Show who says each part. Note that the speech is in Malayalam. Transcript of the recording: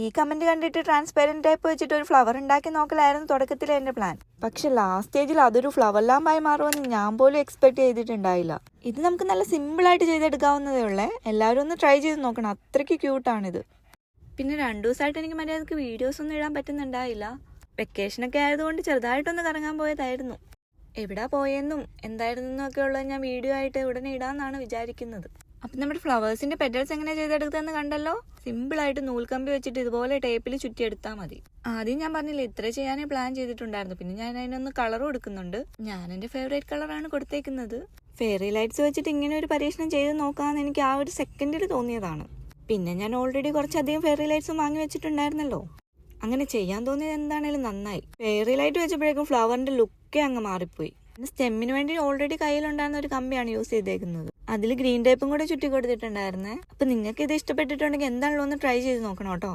Speaker 1: ഈ കമന്റ് കണ്ടിട്ട് ട്രാൻസ്പെറന്റ് ടൈപ്പ് വെച്ചിട്ട് ഒരു ഫ്ലവർ ഉണ്ടാക്കി നോക്കലായിരുന്നു തുടക്കത്തിൽ എന്റെ പ്ലാൻ പക്ഷെ ലാസ്റ്റ് സ്റ്റേജിൽ അതൊരു ഫ്ലവർ ലാമ്പായി മാറുമെന്ന് ഞാൻ പോലും എക്സ്പെക്ട് ചെയ്തിട്ടുണ്ടായില്ല. ഇത് നമുക്ക് നല്ല സിമ്പിൾ ആയിട്ട് ചെയ്തെടുക്കാവുന്നതേ ഉള്ളേ. എല്ലാവരും ഒന്ന് ട്രൈ ചെയ്ത് നോക്കണം. അത്രയ്ക്ക് ക്യൂട്ടാണിത് പിന്നെ രണ്ടു ദിവസമായിട്ട് എനിക്ക് മര്യാദയ്ക്ക് വീഡിയോസ് ഒന്നും ഇടാൻ പറ്റുന്നുണ്ടായില്ല. വെക്കേഷനൊക്കെ ആയതുകൊണ്ട് ചെറുതായിട്ടൊന്ന് കറങ്ങാൻ പോയതായിരുന്നു. എവിടാ പോയെന്നും എന്തായിരുന്നെന്നും ഒക്കെ ഞാൻ വീഡിയോ ആയിട്ട് ഉടനെ ഇടാന്നാണ് വിചാരിക്കുന്നത്. അപ്പം നമ്മുടെ ഫ്ലവേഴ്സിന്റെ പെറ്റൽസ് എങ്ങനെ ചെയ്തെടുത്തതെന്ന് കണ്ടല്ലോ? സിമ്പിൾ ആയിട്ട് നൂൽക്കമ്പി വെച്ചിട്ട് ഇതുപോലെ ടേപ്പിൽ ചുറ്റിയെടുത്താൽ മതി. ആദ്യം ഞാൻ പറഞ്ഞില്ല ഇത്ര ചെയ്യാനേ പ്ലാൻ ചെയ്തിട്ടുണ്ടായിരുന്നു. പിന്നെ ഞാൻ അതിനൊന്ന് കളർ കൊടുക്കുന്നുണ്ട്. ഞാൻ എന്റെ ഫേവറേറ്റ് കളറാണ് കൊടുത്തേക്കുന്നത്. ഫെയറി ലൈറ്റ്സ് വെച്ചിട്ട് ഇങ്ങനെ ഒരു പരീക്ഷണം ചെയ്ത് നോക്കാമെന്ന് എനിക്ക് ആ ഒരു സെക്കൻഡിൽ തോന്നിയതാണ്. പിന്നെ ഞാൻ ഓൾറെഡി കുറച്ചധികം ഫെയറി ലൈറ്റ്സ് വാങ്ങി വെച്ചിട്ടുണ്ടായിരുന്നല്ലോ. അങ്ങനെ ചെയ്യാൻ തോന്നിയത് എന്താണേലും നന്നായി. ഫെയറി ലൈറ്റ് വെച്ചപ്പോഴേക്കും ഫ്ലവറിന്റെ ലുക്കേ അങ്ങ് മാറിപ്പോയി. സ്റ്റെമ്മിന് വേണ്ടി ഓൾറെഡി കയ്യിലുണ്ടായിരുന്ന ഒരു കമ്പിയാണ് യൂസ് ചെയ്തേക്കുന്നത്. അതിൽ ഗ്രീൻ ടേപ്പും കൂടെ ചുറ്റി കൊടുത്തിട്ടുണ്ടായിരുന്നേ. അപ്പൊ നിങ്ങൾക്ക് ഇത് ഇഷ്ടപ്പെട്ടിട്ടുണ്ടെങ്കിൽ എന്താണല്ലോ ഒന്ന് ട്രൈ ചെയ്ത് നോക്കണം കേട്ടോ.